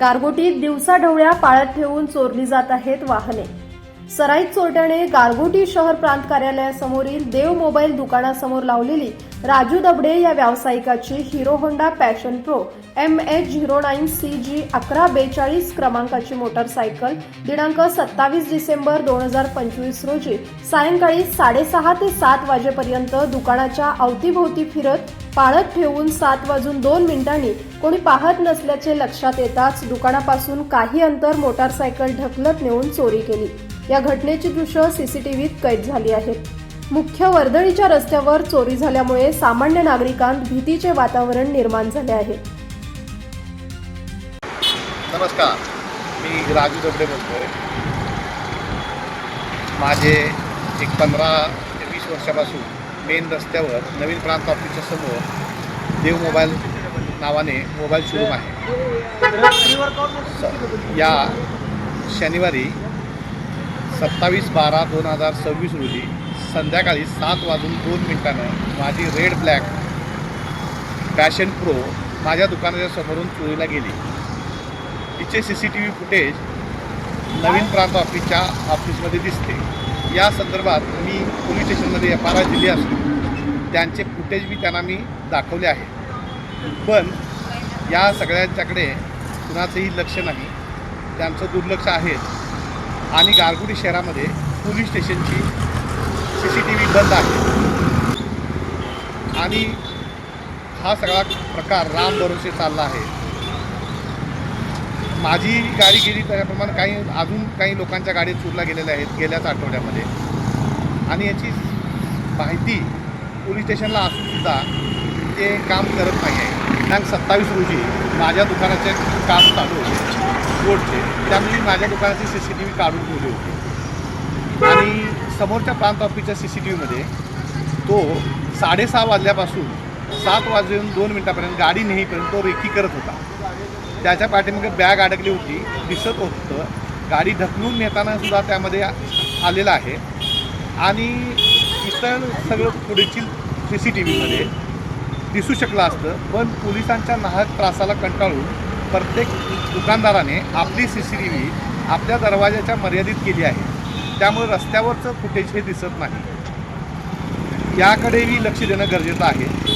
गारगोटीत दिवसाढवळ्या पाळत ठेवून चोरली जात आहेत वाहने. सराईत चोरट्याने गारगोटी शहर प्रांत कार्यालयासमोरील देव मोबाईल दुकानासमोर लावलेली राजू दबडे या व्यावसायिकाची Hero Honda Passion Pro M H zero nine C G अकरा बेचाळीस क्रमांकाची मोटरसायकल दिनांक सत्तावीस डिसेंबर दोन हजार पंचवीस रोजी सायंकाळी साडेसहा ते सात वाजेपर्यंत दुकानाच्या अवतीभोवती फिरत पाळत ठेवून सात वाजून दोन मिनिटांनी कोणी पाहत नसल्याचे लक्षात येताच दुकानापासून काही अंतर मोटारसायकल ढकलत नेऊन चोरी केली. या घटनेची दृश्य सीसीटीव्हीत कैद झाली आहेत मुख्य वर्दळीच्या रस्त्यावर चोरी झाल्यामुळे सामान्य नागरिकांत भीतीचे वातावरण निर्माण झाले आहे. नमस्कार मी राजू दबडे बोलतोय. माझे एक पंधरा ते वीस वर्षापासून मेन रस्त्यावर नवीन प्रांत ऑफिसच्या समोर देव मोबाईल नावाने मोबाईल शोरूम आहे. या शनिवारी सत्तावीस बारा दोन हजार सव्वीस रोजी संध्याकाळी सात वाजून दोन मिनिटानं माझी रेड ब्लॅक पॅशन प्रो माझ्या दुकानाच्या समोरून चोरीला गेली. तिचे C C T V footage नवीन प्रांत ऑफिसच्या ऑफिसमध्ये दिसते. या संदर्भात मी पोलीस स्टेशनमध्ये एफ आर आय दिली असून त्यांचे फुटेज मी त्यांना मी दाखवले आहे. पण या सगळ्यांच्याकडे कुणाचंही लक्ष नाही. त्यांचं दुर्लक्ष आहे. आणि गारगुडी शहरामध्ये पोलीस स्टेशनची सी सी टी व्ही बंद आहे. आणि हा सगळा प्रकार राम भरोसे चालला आहे. माझी गाडी गेली त्याप्रमाणे काही अजून काही लोकांच्या गाडी चुरल्या गेलेल्या आहेत गेल्याच आठवड्यामध्ये. आणि याची माहिती पोलीस स्टेशनला असूनसुद्धा ते काम करत नाही आहे दिनांक सत्तावीस रोजी माझ्या दुकानाचे काम चालू होते. रोडचे त्यामुळे माझ्या दुकानाची सी सी टी व्ही काढून ठेवली होती. आणि समोरच्या प्रांत ऑफिसच्या सी सी टी व्हीमध्ये तो साडेसहा वाजल्यापासून सात वाजून दोन मिनटापर्यंत गाडी नेहमीपर्यंत तो रेकी करत होता. त्याच्या पाठीमागे बॅग अडकली होती दिसत होतं. गाडी ढकलून नेताना सुद्धा त्यामध्ये आलेला आलेलं आहे. आणि इतर सगळं पुढेची सी सी टी व्हीमध्ये दिसू शकलं असतं पण पोलिसांच्या नाहक त्रासाला कंटाळून प्रत्येक दुकानदाराने आपली सी सी टी व्ही आपल्या दरवाजाच्या मर्यादित केली आहे. त्यामुळे रस्त्यावरचं फुटेज हे दिसत नाही. याकडेही लक्ष देणं गरजेचं आहे.